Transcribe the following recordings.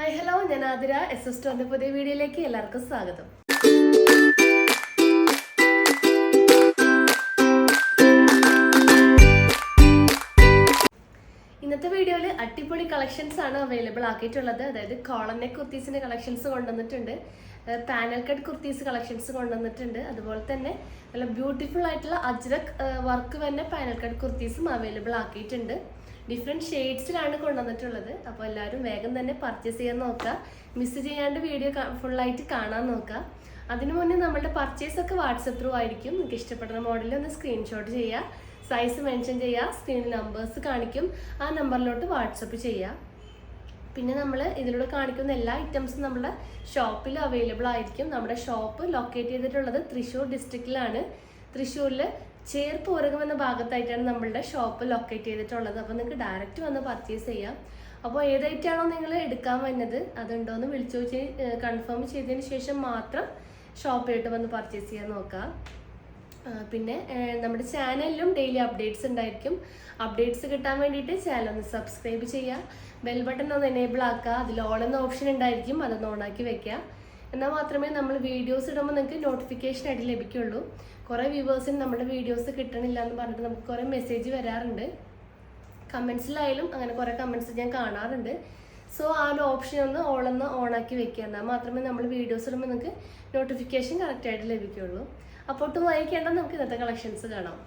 Hi hello ഞാൻ Athira. S S ടോന്റെ പുതിയ വീഡിയോയിലേക്ക് എല്ലാവർക്കും സ്വാഗതം. ഇന്നത്തെ വീഡിയോയിൽ അടിപൊളി കളക്ഷൻസ് ആണ് അവൈലബിൾ ആക്കിയിട്ടുള്ളത്. അതായത് കോളർ നെക്ക് കുർത്തീസിന്റെ കളക്ഷൻസ് കൊണ്ടുവന്നിട്ടുണ്ട്. പാനൽ കട്ട് കുർത്തീസ് കളക്ഷൻസ് കൊണ്ടുവന്നിട്ടുണ്ട്. അതുപോലെ തന്നെ നല്ല ബ്യൂട്ടിഫുൾ ആയിട്ടുള്ള അജ്രക് വർക്ക് തന്നെ പാനൽ കട്ട് കുർത്തീസും അവൈലബിൾ ആക്കിയിട്ടുണ്ട്. ഡിഫറെന്റ് ഷെയ്ഡ്സിലാണ് കൊണ്ടുവന്നിട്ടുള്ളത്. അപ്പോൾ എല്ലാവരും വേഗം തന്നെ പർച്ചേസ് ചെയ്യാൻ നോക്കുക. മിസ് ചെയ്യാണ്ട് വീഡിയോ ഫുള്ളായിട്ട് കാണാൻ നോക്കുക. അതിനു മുന്നേ നമ്മളുടെ പർച്ചേസ് ഒക്കെ വാട്സപ്പ് ത്രൂ ആയിരിക്കും. നിങ്ങൾക്ക് ഇഷ്ടപ്പെടുന്ന മോഡലിൽ ഒന്ന് സ്ക്രീൻഷോട്ട് ചെയ്യുക. സൈസ് മെൻഷൻ ചെയ്യുക. സ്ക്രീനിൽ നമ്പേഴ്സ് കാണിക്കും. ആ നമ്പറിലോട്ട് വാട്സപ്പ് ചെയ്യുക. പിന്നെ നമ്മൾ ഇതിലൂടെ കാണിക്കുന്ന എല്ലാ ഐറ്റംസും നമ്മുടെ ഷോപ്പിൽ അവൈലബിൾ ആയിരിക്കും. നമ്മുടെ ഷോപ്പ് ലൊക്കേറ്റ് ചെയ്തിട്ടുള്ളത് തൃശ്ശൂർ ഡിസ്ട്രിക്റ്റിലാണ് തൃശ്ശൂരിൽ ചേർപ്പൂരകം എന്ന ഭാഗത്തായിട്ടാണ് നമ്മളുടെ ഷോപ്പ് ലൊക്കേറ്റ് ചെയ്തിട്ടുള്ളത്. അപ്പോൾ നിങ്ങൾക്ക് ഡയറക്റ്റ് വന്ന് പർച്ചേസ് ചെയ്യാം. അപ്പോൾ ഏതായിട്ടാണോ നിങ്ങൾ എടുക്കാൻ വന്നത് അതുണ്ടോ എന്ന് വിളിച്ചു ചോദിച്ച് കൺഫേം ചെയ്തതിന് ശേഷം മാത്രം ഷോപ്പിലോട്ട് വന്ന് പർച്ചേസ് ചെയ്യാൻ നോക്കുക പിന്നെ നമ്മുടെ ചാനലിലും ഡെയിലി അപ്ഡേറ്റ്സ് ഉണ്ടായിരിക്കും. അപ്ഡേറ്റ്സ് കിട്ടാൻ വേണ്ടിയിട്ട് ചാനൽ ഒന്ന് സബ്സ്ക്രൈബ് ചെയ്യുക. ബെൽ ബട്ടൺ ഒന്ന് എനേബിൾ ആക്കുക. അതിൽ ഓൺ എന്ന ഓപ്ഷൻ ഉണ്ടായിരിക്കും. അതൊന്ന് ഓണാക്കി വെക്കുക. എന്നാൽ മാത്രമേ നമ്മൾ വീഡിയോസ് ഇടുമ്പോൾ നിങ്ങൾക്ക് നോട്ടിഫിക്കേഷൻ ആയിട്ട് ലഭിക്കുള്ളൂ. കുറേ വ്യൂവേഴ്സിന് നമ്മുടെ വീഡിയോസ് കിട്ടണില്ല എന്ന് പറഞ്ഞിട്ട് നമുക്ക് കുറേ മെസ്സേജ് വരാറുണ്ട്. കമൻസിലായാലും അങ്ങനെ കുറേ കമൻസ് ഞാൻ കാണാറുണ്ട്. സോ ആ ഒരു ഓപ്ഷൻ ഒന്ന് ഓളൊന്ന് ഓണാക്കി വെക്കുക. എന്നാൽ മാത്രമേ നമ്മൾ വീഡിയോസ് ഇടുമ്പോൾ നിങ്ങൾക്ക് നോട്ടിഫിക്കേഷൻ കറക്റ്റായിട്ട് ലഭിക്കുള്ളൂ. അപ്പോൾ ഒട്ടും വായിക്കേണ്ട നമുക്ക് ഇന്നത്തെ കളക്ഷൻസ് കാണാം.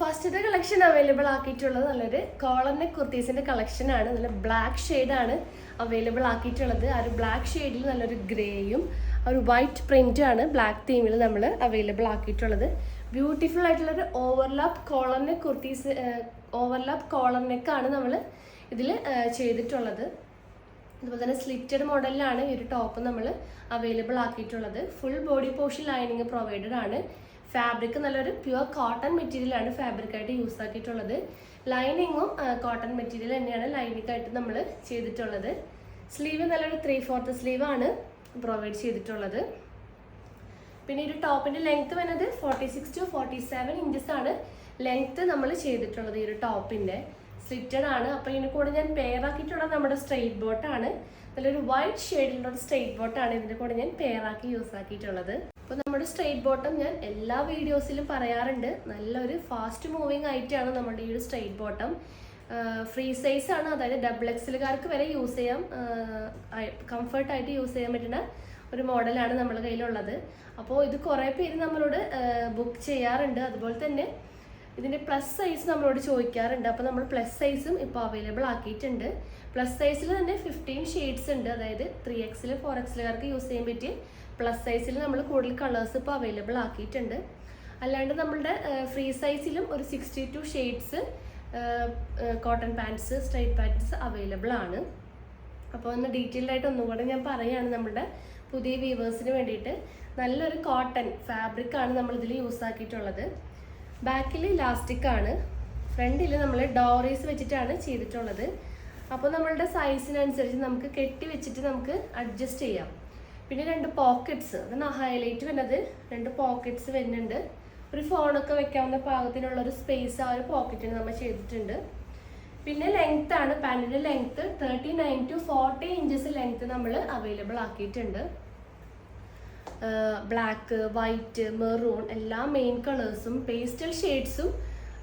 ഫസ്റ്റത്തെ കളക്ഷൻ അവൈലബിൾ ആക്കിയിട്ടുള്ളത് നല്ലൊരു കോളറിന്റെ കുർത്തീസിന്റെ കളക്ഷൻ ആണ്. നല്ല ബ്ലാക്ക് ആണ് അവൈലബിൾ ആക്കിയിട്ടുള്ളത്. ആ ഒരു ബ്ലാക്ക് ഷെയ്ഡിൽ നല്ലൊരു ഗ്രേയും ഒരു വൈറ്റ് പ്രിന്റും ആണ് ബ്ലാക്ക് തീമിൽ നമ്മൾ അവൈലബിൾ ആക്കിയിട്ടുള്ളത്. ബ്യൂട്ടിഫുൾ ആയിട്ടുള്ള ഒരു ഓവർലാപ്പ് കോളറിനെ കുർത്തീസ് ഓവർലാപ്പ് കോളർ നെക്കാണ് നമ്മൾ ഇതിൽ ചെയ്തിട്ടുള്ളത്. അതുപോലെ തന്നെ സ്ലിറ്റഡ് മോഡലിലാണ് ഈ ഒരു ടോപ്പ് നമ്മൾ available ആക്കിയിട്ടുള്ളത്. Full body portion lining provided ആണ്. ഫാബ്രിക് നല്ലൊരു പ്യുവർ കോട്ടൺ മെറ്റീരിയൽ ആണ് ഫാബ്രിക് ആയിട്ട് യൂസ് ആക്കിയിട്ടുള്ളത്. ലൈനിങ്ങും കോട്ടൺ മെറ്റീരിയൽ തന്നെയാണ് ലൈനിങ് ആയിട്ട് നമ്മൾ ചെയ്തിട്ടുള്ളത്. സ്ലീവ് നല്ലൊരു ത്രീ ഫോർത്ത് സ്ലീവ് ആണ് പ്രൊവൈഡ് ചെയ്തിട്ടുള്ളത്. പിന്നെ ഒരു ടോപ്പിന്റെ ലെങ്ത് വരുന്നത് forty six to forty seven inches ആണ് ലെങ്ത് നമ്മൾ ചെയ്തിട്ടുള്ളത് ഈ ഒരു ടോപ്പിന്റെ. സ്ലിറ്റഡ് ആണ്. അപ്പോൾ ഇതിന് കൂടെ ഞാൻ പെയർ ആക്കിയിട്ടുള്ളത് നമ്മുടെ സ്ട്രെയിറ്റ് ബോട്ടാണ് നല്ലൊരു വൈറ്റ് ഷെയ്ഡിലുള്ള സ്ട്രെയിറ്റ് ബോട്ടാണ് ആണ് ഇതിന്റെ കൂടെ ഞാൻ പെയർ ആക്കി യൂസ് ആക്കിയിട്ടുള്ളത്. അപ്പോൾ നമ്മുടെ സ്ട്രെയിറ്റ് ബോട്ടം ഞാൻ എല്ലാ വീഡിയോസിലും പറയാറുണ്ട്. നല്ലൊരു ഫാസ്റ്റ് മൂവിങ് ആയിട്ടാണ് നമ്മുടെ ഈ ഒരു സ്ട്രെയിറ്റ് ബോട്ടം ഫ്രീ സൈസ് ആണ്. അതായത് ഡബിൾ എക്സലുകാർക്ക് വരെ യൂസ് ചെയ്യാം. കംഫർട്ടായിട്ട് യൂസ് ചെയ്യാൻ പറ്റുന്ന ഒരു മോഡലാണ് നമ്മുടെ കയ്യിലുള്ളത്. അപ്പോൾ ഇത് കുറേ പേര് നമ്മളോട് ബുക്ക് ചെയ്യാറുണ്ട്. അതുപോലെ തന്നെ ഇതിന്റെ പ്ലസ് സൈസ് നമ്മളോട് ചോദിക്കാറുണ്ട്. അപ്പോൾ നമ്മൾ പ്ലസ് സൈസും ഇപ്പോൾ അവൈലബിൾ ആക്കിയിട്ടുണ്ട്. പ്ലസ് സൈസിൽ തന്നെ ഫിഫ്റ്റീൻ ഷെയ്ഡ്സ് ഉണ്ട്. അതായത് ത്രീ എക്സിൽ ഫോർ എക്സിലുകാർക്ക് യൂസ് ചെയ്യാൻ പറ്റിയ പ്ലസ് സൈസിൽ നമ്മൾ കൂടുതൽ കളേഴ്സ് ഇപ്പോൾ അവൈലബിൾ ആക്കിയിട്ടുണ്ട്. അല്ലാണ്ട് നമ്മളുടെ ഫ്രീ സൈസിലും ഒരു sixty two shades cotton pants straight pants available ആണ്. അപ്പോൾ ഒന്ന് ഡീറ്റെയിൽഡ് ആയിട്ട് ഒന്നുകൂടെ ഞാൻ പറയുകയാണ് നമ്മുടെ പുതിയ വ്യൂവേഴ്സിന് വേണ്ടിയിട്ട്. നല്ലൊരു കോട്ടൺ ഫാബ്രിക് ആണ് നമ്മൾ ഇതിൽ യൂസ് ആക്കിയിട്ടുള്ളത് ബാക്കിൽ ഇലാസ്റ്റിക് ആണ്. ഫ്രണ്ടിൽ നമ്മൾ ഡോറീസ് വെച്ചിട്ടാണ് ചെയ്തിട്ടുള്ളത്. അപ്പോൾ നമ്മളുടെ സൈസിനനുസരിച്ച് നമുക്ക് കെട്ടി വെച്ചിട്ട് നമുക്ക് അഡ്ജസ്റ്റ് ചെയ്യാം. പിന്നെ രണ്ട് പോക്കറ്റ്സ് അതാണ് ഹൈലൈറ്റ് വരുന്നത്. രണ്ട് പോക്കറ്റ്സ് വരുന്നുണ്ട്. ഒരു ഫോണൊക്കെ വെക്കാവുന്ന പാകത്തിനുള്ള ഒരു സ്പേസ് ആ ഒരു പോക്കറ്റിന് നമ്മൾ ചെയ്തിട്ടുണ്ട്. പിന്നെ ലെങ്ത് ആണ്. പാന്റിന്റെ length thirty nine to forty inches length നമ്മൾ അവൈലബിൾ ആക്കിയിട്ടുണ്ട്. ബ്ലാക്ക് വൈറ്റ് മെറൂൺ എല്ലാ മെയിൻ കളേഴ്സും പേസ്റ്റൽ ഷെയ്ഡ്സും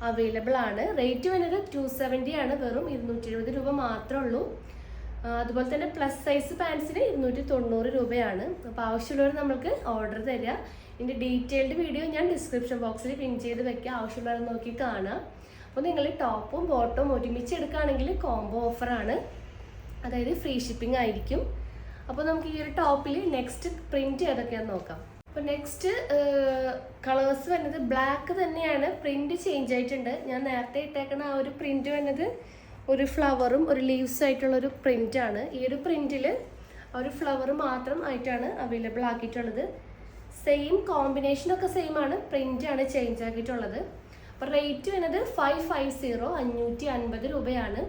അവൈലബിൾ ആണ്. റേറ്റ് വരുന്നത് ടു സെവന്റി ആണ്. വെറും ഇരുന്നൂറ്റി രൂപ മാത്രമേ ഉള്ളൂ. അതുപോലെ തന്നെ പ്ലസ് സൈസ് പാൻസിന് ഇരുന്നൂറ്റി തൊണ്ണൂറ് രൂപയാണ്. അപ്പോൾ ആവശ്യമുള്ളവർ നമ്മൾക്ക് ഓർഡർ തരിക. ഇതിന്റെ ഡീറ്റെയിൽഡ് വീഡിയോ ഞാൻ ഡിസ്ക്രിപ്ഷൻ ബോക്സിൽ പിൻ ചെയ്ത് വെക്കുക ആവശ്യമുള്ളവർ നോക്കി കാണാം. അപ്പോൾ നിങ്ങൾ ടോപ്പും ബോട്ടും ഒരുമിച്ച് എടുക്കുകയാണെങ്കിൽ കോംബോ ഓഫറാണ് അതായത് ഫ്രീ ഷിപ്പിംഗ് ആയിരിക്കും. അപ്പോൾ നമുക്ക് ഈ ഒരു ടോപ്പിൽ നെക്സ്റ്റ് പ്രിന്റ് ഏതൊക്കെയാണെന്ന് നോക്കാം. അപ്പോൾ നെക്സ്റ്റ് കളേഴ്സ് വരുന്നത് ബ്ലാക്ക് തന്നെയാണ്. പ്രിന്റ് ചേഞ്ച് ആയിട്ടുണ്ട്. ഞാൻ നേരത്തെ ഇട്ടേക്കുന്ന ആ ഒരു പ്രിന്റ് വരുന്നത് ഒരു ഫ്ലവറും ഒരു ലീവ്സ് ആയിട്ടുള്ള ഒരു പ്രിന്റ് ആണ്. ഈ ഒരു പ്രിന്റിൽ ഒരു ഫ്ലവർ മാത്രം ആയിട്ടാണ് അവൈലബിൾ ആക്കിയിട്ടുള്ളത്. സെയിം കോമ്പിനേഷൻ ഒക്കെ സെയിം ആണ്. പ്രിന്റ് ആണ് ചേഞ്ച് ആക്കിയിട്ടുള്ളത്. അപ്പോൾ റേറ്റ് വരുന്നത് ഫൈവ് ഫൈവ് സീറോ അഞ്ഞൂറ്റി അൻപത് രൂപയാണ്.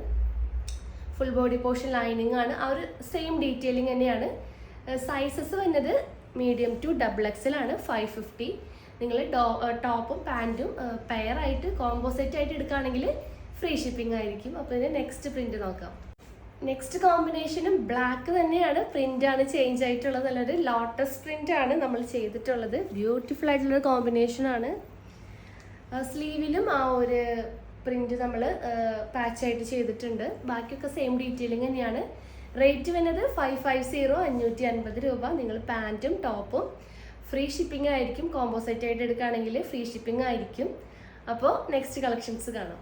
ഫുൾ ബോഡി പോർഷൻ ലൈനിങ് ആണ്. ആ ഒരു സെയിം ഡീറ്റെയിലിംഗ് തന്നെയാണ്. സൈസസ് വരുന്നത് മീഡിയം ടു ഡബിൾ എക്സൽ ആണ് ഫൈവ് ഫിഫ്റ്റി നിങ്ങൾ ടോപ്പും പാന്റും പെയറായിട്ട് കോമ്പോസെറ്റ് ആയിട്ട് എടുക്കുകയാണെങ്കിൽ ഫ്രീ ഷിപ്പിംഗ് ആയിരിക്കും. അപ്പോൾ ഇതിന് നെക്സ്റ്റ് പ്രിന്റ് നോക്കാം. നെക്സ്റ്റ് കോമ്പിനേഷനും ബ്ലാക്ക് തന്നെയാണ്. പ്രിന്റ് ആണ് ചേഞ്ച് ആയിട്ടുള്ളത്. നല്ലൊരു ലോട്ടസ് പ്രിന്റ് ആണ് നമ്മൾ ചെയ്തിട്ടുള്ളത്. ബ്യൂട്ടിഫുൾ ആയിട്ടുള്ള കോമ്പിനേഷൻ ആണ്. സ്ലീവിലും ആ ഒരു പ്രിന്റ് നമ്മൾ പാച്ചായിട്ട് ചെയ്തിട്ടുണ്ട്. ബാക്കിയൊക്കെ സെയിം ഡീറ്റെയിലിംഗ് തന്നെയാണ്. റേറ്റ് വരുന്നത് ഫൈവ് ഫൈവ് സീറോ അഞ്ഞൂറ്റി അൻപത് രൂപ. നിങ്ങൾ പാന്റും ടോപ്പും ഫ്രീ ഷിപ്പിംഗ് ആയിരിക്കും. കോമ്പോസൈറ്റ് ആയിട്ട് എടുക്കുകയാണെങ്കിൽ ഫ്രീ ഷിപ്പിംഗ് ആയിരിക്കും. അപ്പോൾ നെക്സ്റ്റ് കളക്ഷൻസ് കാണാം.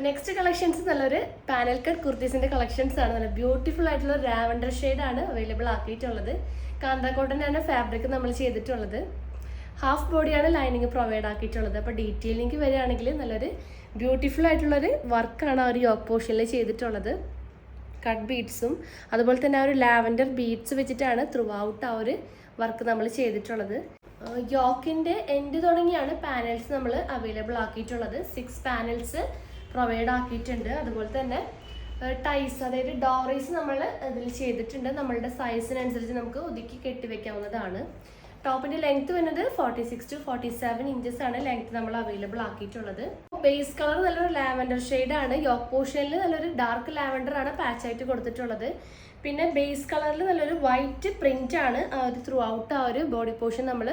അപ്പോൾ നെക്സ്റ്റ് കളക്ഷൻസ് നല്ലൊരു പാനൽ കട്ട് കുർത്തീസിന്റെ കളക്ഷൻസ് ആണ്. നല്ല ബ്യൂട്ടിഫുൾ ആയിട്ടുള്ള റാവൻഡർ ആണ് അവൈലബിൾ ആക്കിയിട്ടുള്ളത്. കാന്ത കോട്ടന്റെ ഫാബ്രിക് നമ്മൾ ചെയ്തിട്ടുള്ളത്. ഹാഫ് ബോഡിയാണ് ലൈനിങ് പ്രൊവൈഡ് ആക്കിയിട്ടുള്ളത്. അപ്പോൾ ഡീറ്റെയിലിംഗ് വരികയാണെങ്കിൽ നല്ലൊരു ബ്യൂട്ടിഫുൾ ആയിട്ടുള്ളൊരു വർക്കാണ് ആ ഒരു യോക്ക് പോർഷനിൽ ചെയ്തിട്ടുള്ളത്. കട്ട് ബീഡ്സും അതുപോലെ തന്നെ ആ ഒരു ലാവൻഡർ ബീഡ്സ് വെച്ചിട്ടാണ് ത്രൂ ഔട്ട് ആ ഒരു വർക്ക് നമ്മൾ ചെയ്തിട്ടുള്ളത്. യോക്കിന്റെ എൻഡ് തുടങ്ങിയാണ് പാനൽസ് നമ്മൾ അവൈലബിൾ ആക്കിയിട്ടുള്ളത്. സിക്സ് പാനൽസ് പ്രൊവൈഡ് ആക്കിയിട്ടുണ്ട്. അതുപോലെ തന്നെ ടൈസ് അതായത് ഡോറീസ് നമ്മൾ ഇതിൽ ചെയ്തിട്ടുണ്ട്. നമ്മളുടെ സൈസിനനുസരിച്ച് നമുക്ക് ഒതുക്കി കെട്ടിവെക്കാവുന്നതാണ് ടോപ്പിന്റെ ലെങ്ത് വരുന്നത് forty six to forty seven inches ആണ് ലെങ്ത് നമ്മൾ അവൈലബിൾ ആക്കിയിട്ടുള്ളത്. ബേസ് കളർ നല്ലൊരു ലാവൻഡർ ആണ്. യോക്ക് പോർഷനിൽ നല്ലൊരു ഡാർക്ക് ലാവൻഡർ ആണ് പാച്ച് ആയിട്ട് കൊടുത്തിട്ടുള്ളത്. പിന്നെ ബേസ് കളറിൽ നല്ലൊരു വൈറ്റ് പ്രിന്റ് ആണ് ആ ഒരു ത്രൂ ഔട്ട് ആ ഒരു ബോഡി പോർഷൻ നമ്മൾ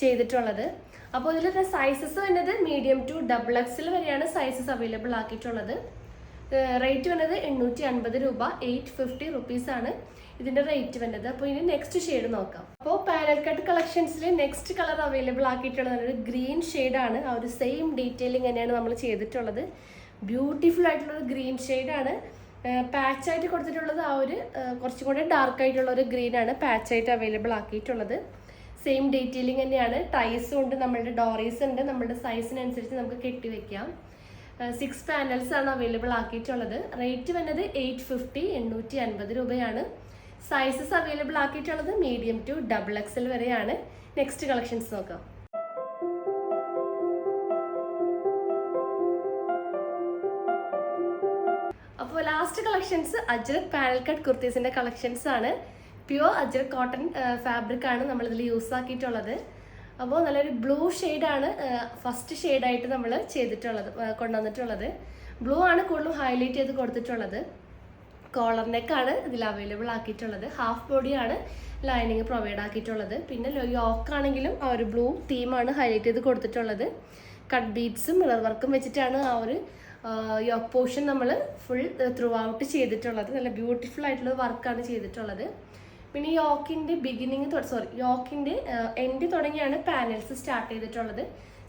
ചെയ്തിട്ടുള്ളത്. അപ്പോൾ ഇതിൽ സൈസസ് വരുന്നത് മീഡിയം ടു ഡബിൾ എക്സിൽ വരെയാണ് സൈസസ് അവൈലബിൾ ആക്കിയിട്ടുള്ളത്. റേറ്റ് വരുന്നത് എണ്ണൂറ്റി അൻപത് രൂപ എയ്റ്റ് ഫിഫ്റ്റി റുപ്പീസ് ആണ് ഇതിന്റെ റേറ്റ് വരുന്നത്. അപ്പോൾ ഇനി നെക്സ്റ്റ് ഷെയ്ഡ് നോക്കാം. അപ്പോൾ പാനൽ കട്ട് കളക്ഷൻസിൽ നെക്സ്റ്റ് കളർ അവൈലബിൾ ആക്കിയിട്ടുള്ളത് ഒരു ഗ്രീൻ ആണ്. ആ ഒരു സെയിം ഡീറ്റെയിലിംഗ് തന്നെയാണ് നമ്മൾ ചെയ്തിട്ടുള്ളത്. ബ്യൂട്ടിഫുൾ ആയിട്ടുള്ളൊരു ഗ്രീൻ ആണ്. പാച്ച് ആയിട്ട് കൊടുത്തിട്ടുള്ളത് ആ ഒരു കുറച്ചും കൂടെ ഡാർക്ക് ആയിട്ടുള്ള ഒരു ഗ്രീൻ ആണ് പാച്ച് ആയിട്ട് അവൈലബിൾ ആക്കിയിട്ടുള്ളത്. സെയിം ഡീറ്റെയിലിംഗ് തന്നെയാണ്. ടൈസും ഉണ്ട് നമ്മളുടെ ഡോറീസ് ഉണ്ട് നമ്മളുടെ സൈസിനനുസരിച്ച് നമുക്ക് കെട്ടി വെക്കാം. സിക്സ് പാനൽസ് ആണ് അവൈലബിൾ ആക്കിയിട്ടുള്ളത്. റേറ്റ് വന്നത് എയ്റ്റ് ഫിഫ്റ്റി എണ്ണൂറ്റി അൻപത് രൂപയാണ്. സൈസസ് അവൈലബിൾ ആക്കിയിട്ടുള്ളത് മീഡിയം ടു ഡബിൾ എക്സൽ വരെയാണ്. നെക്സ്റ്റ് കളക്ഷൻസ് നോക്കാം. കളക്ഷൻസ് അജ്രക് പാനൽ കട്ട് കുർത്തീസിന്റെ കളക്ഷൻസ് ആണ്. പ്യുവർ അജ്രക് കോട്ടൺ ഫാബ്രിക് ആണ് നമ്മൾ ഇതിൽ യൂസ് ആക്കിയിട്ടുള്ളത്. അപ്പോൾ നല്ലൊരു ബ്ലൂ ആണ് ഫസ്റ്റ് ഷെയ്ഡായിട്ട് നമ്മൾ ചെയ്തിട്ടുള്ളത് കൊണ്ടുവന്നിട്ടുള്ളത്. ബ്ലൂ ആണ് കൂടുതലും ഹൈലൈറ്റ് ചെയ്ത് കൊടുത്തിട്ടുള്ളത്. കോളർ നെക്കാണ് ഇതിൽ അവൈലബിൾ ആക്കിയിട്ടുള്ളത്. ഹാഫ് ബോഡിയാണ് ലൈനിങ് പ്രൊവൈഡ് ആക്കിയിട്ടുള്ളത്. പിന്നെ യോക്ക് ആണെങ്കിലും ആ ഒരു ബ്ലൂ തീമാണ് ഹൈലൈറ്റ് ചെയ്ത് കൊടുത്തിട്ടുള്ളത്. കട്ട് ബീഡ്സും മിറർ വർക്കും വെച്ചിട്ടാണ് ആ ഒരു യോക്ക് പോർഷൻ നമ്മൾ ഫുൾ ത്രൂ ഔട്ട് ചെയ്തിട്ടുള്ളത്. നല്ല ബ്യൂട്ടിഫുൾ ആയിട്ടുള്ള വർക്കാണ് ചെയ്തിട്ടുള്ളത്. പിന്നെ യോക്കിന്റെ ബിഗിനിങ് സോറി യോക്കിന്റെ എൻഡ് തുടങ്ങിയാണ് പാനൽസ് സ്റ്റാർട്ട് ചെയ്തിട്ടുള്ളത്.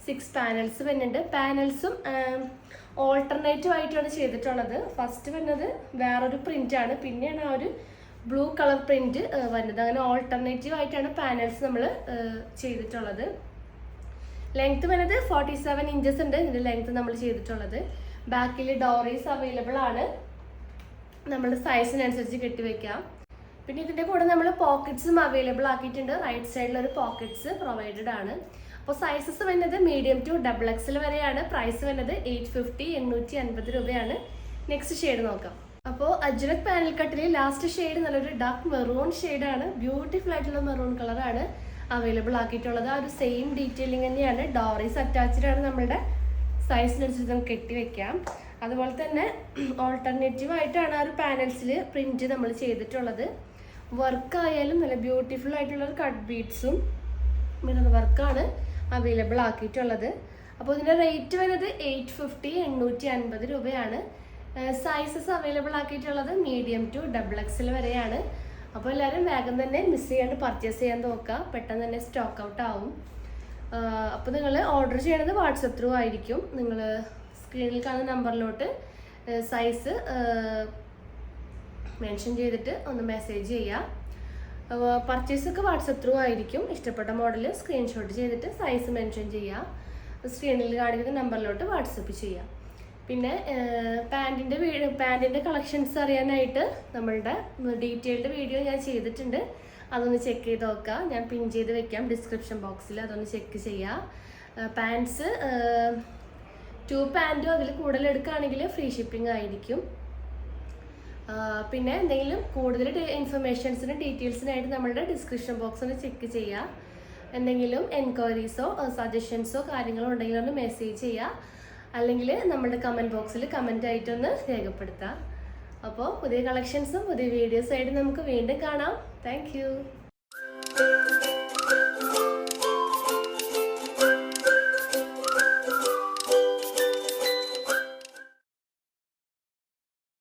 സിക്സ് പാനൽസ് വരുന്നുണ്ട്. പാനൽസും ഓൾട്ടർനേറ്റീവ് ആയിട്ടാണ് ചെയ്തിട്ടുള്ളത്. ഫസ്റ്റ് വരുന്നത് വേറൊരു പ്രിന്റ് ആണ്. പിന്നെയാണ് ആ ഒരു ബ്ലൂ കളർ പ്രിന്റ് വരുന്നത്. അങ്ങനെ ഓൾട്ടർനേറ്റീവ് ആയിട്ടാണ് പാനൽസ് നമ്മൾ ചെയ്തിട്ടുള്ളത്. ലെങ്ത് വരുന്നത് ഫോർട്ടി സെവൻ ഇഞ്ചസ് ഉണ്ട്. ഇതിന്റെ ലെങ്ത് നമ്മൾ ചെയ്തിട്ടുള്ളത്. ബാക്കിൽ ഡോറീസ് അവൈലബിൾ ആണ്. നമ്മുടെ സൈസിനനുസരിച്ച് കെട്ടിവെക്കാം പിന്നെ ഇതിന്റെ കൂടെ നമ്മൾ പോക്കറ്റ്സും അവൈലബിൾ ആക്കിയിട്ടുണ്ട്. റൈറ്റ് സൈഡിൽ ഒരു പോക്കറ്റ്സ് പ്രൊവൈഡഡ് ആണ്. അപ്പോൾ സൈസസ് വരുന്നത് മീഡിയം ടു ഡബിൾ എക്സൽ വരെയാണ്. പ്രൈസ് വരുന്നത് എയ്റ്റ് ഫിഫ്റ്റി എണ്ണൂറ്റി അൻപത് രൂപയാണ്. നെക്സ്റ്റ് ഷെയ്ഡ് നോക്കാം. അപ്പോൾ അജ്രക് പാനൽ കട്ടിൽ ലാസ്റ്റ് ഷെയ്ഡ് നല്ലൊരു ഡാർക്ക് മെറൂൺ ഷെയ്ഡാണ് ബ്യൂട്ടിഫുൾ ആയിട്ടുള്ള മെറൂൺ കളറാണ് അവൈലബിൾ ആക്കിയിട്ടുള്ളത്. ആ ഒരു സെയിം ഡീറ്റെയിലിംഗ് തന്നെയാണ്. ഡോറീസ് അറ്റാച്ച്ഡ് ആണ് നമ്മളുടെ സൈസിനനുസരിച്ച് നമുക്ക് കെട്ടി വെക്കാം. അതുപോലെ തന്നെ ഓൾട്ടർനേറ്റീവ് ആയിട്ടാണ് ആ ഒരു പാനൽസിൽ പ്രിന്റ് നമ്മൾ ചെയ്തിട്ടുള്ളത്. വർക്ക് ആയാലും നല്ല ബ്യൂട്ടിഫുൾ ആയിട്ടുള്ള ഒരു കട്ട് ബീഡ്സും മിറർ വർക്കാണ് അവൈലബിൾ ആക്കിയിട്ടുള്ളത്. അപ്പോൾ ഇതിന്റെ റേറ്റ് വരുന്നത് എയ്റ്റ് ഫിഫ്റ്റി എണ്ണൂറ്റി അൻപത് രൂപയാണ് സൈസസ് അവൈലബിൾ ആക്കിയിട്ടുള്ളത് മീഡിയം ടു ഡബിൾ എക്സൽ വരെയാണ്. അപ്പോൾ എല്ലാവരും വേഗം തന്നെ മിസ് ചെയ്യാണ്ട് പർച്ചേസ് ചെയ്യാൻ നോക്കുക. പെട്ടെന്ന് തന്നെ സ്റ്റോക്ക് ഔട്ട് ആവും. അപ്പോൾ നിങ്ങൾ ഓർഡർ ചെയ്യണത് വാട്സപ്പ് ത്രൂ ആയിരിക്കും. നിങ്ങൾ സ്ക്രീനിൽ കാണുന്ന നമ്പറിലോട്ട് സൈസ് മെൻഷൻ ചെയ്തിട്ട് ഒന്ന് മെസ്സേജ് ചെയ്യുക പർച്ചേസ് ഒക്കെ വാട്സപ്പ് ത്രൂ ആയിരിക്കും. ഇഷ്ടപ്പെട്ട മോഡൽ സ്ക്രീൻഷോട്ട് ചെയ്തിട്ട് സൈസ് മെൻഷൻ ചെയ്യുക സ്ക്രീനിൽ കാണിക്കുന്ന നമ്പറിലോട്ട് വാട്സപ്പ് ചെയ്യാം. പിന്നെ പാന്റിന്റെ വീ പാന്റിന്റെ കളക്ഷൻസ് അറിയാനായിട്ട് നമ്മളുടെ ഡീറ്റെയിൽഡ് വീഡിയോ ഞാൻ ചെയ്തിട്ടുണ്ട്. അതൊന്ന് ചെക്ക് ചെയ്ത് നോക്കുക ഞാൻ പിൻ ചെയ്ത് വെക്കാം ഡിസ്ക്രിപ്ഷൻ ബോക്സിൽ അതൊന്ന് ചെക്ക് ചെയ്യുക പാൻസ് ടു പാന്റും അതിൽ കൂടുതൽ എടുക്കുകയാണെങ്കിൽ ഫ്രീ ഷിപ്പിംഗ് ആയിരിക്കും. പിന്നെ എന്തെങ്കിലും കൂടുതൽ ഇൻഫർമേഷൻസിനും ഡീറ്റെയിൽസിനായിട്ട് നമ്മളുടെ ഡിസ്ക്രിപ്ഷൻ ബോക്സ് ഒന്ന് ചെക്ക് ചെയ്യുക എന്തെങ്കിലും എൻക്വയറീസോ സജഷൻസോ കാര്യങ്ങളോ ഉണ്ടെങ്കിൽ ഒന്ന് മെസ്സേജ് ചെയ്യുക അല്ലെങ്കിൽ നമ്മുടെ കമന്റ് ബോക്സിൽ കമന്റ് ആയിട്ടൊന്ന് രേഖപ്പെടുത്താം. അപ്പോൾ പുതിയ കളക്ഷൻസും പുതിയ വീഡിയോസും ആയിട്ട് നമുക്ക് വീണ്ടും കാണാം. Thank you.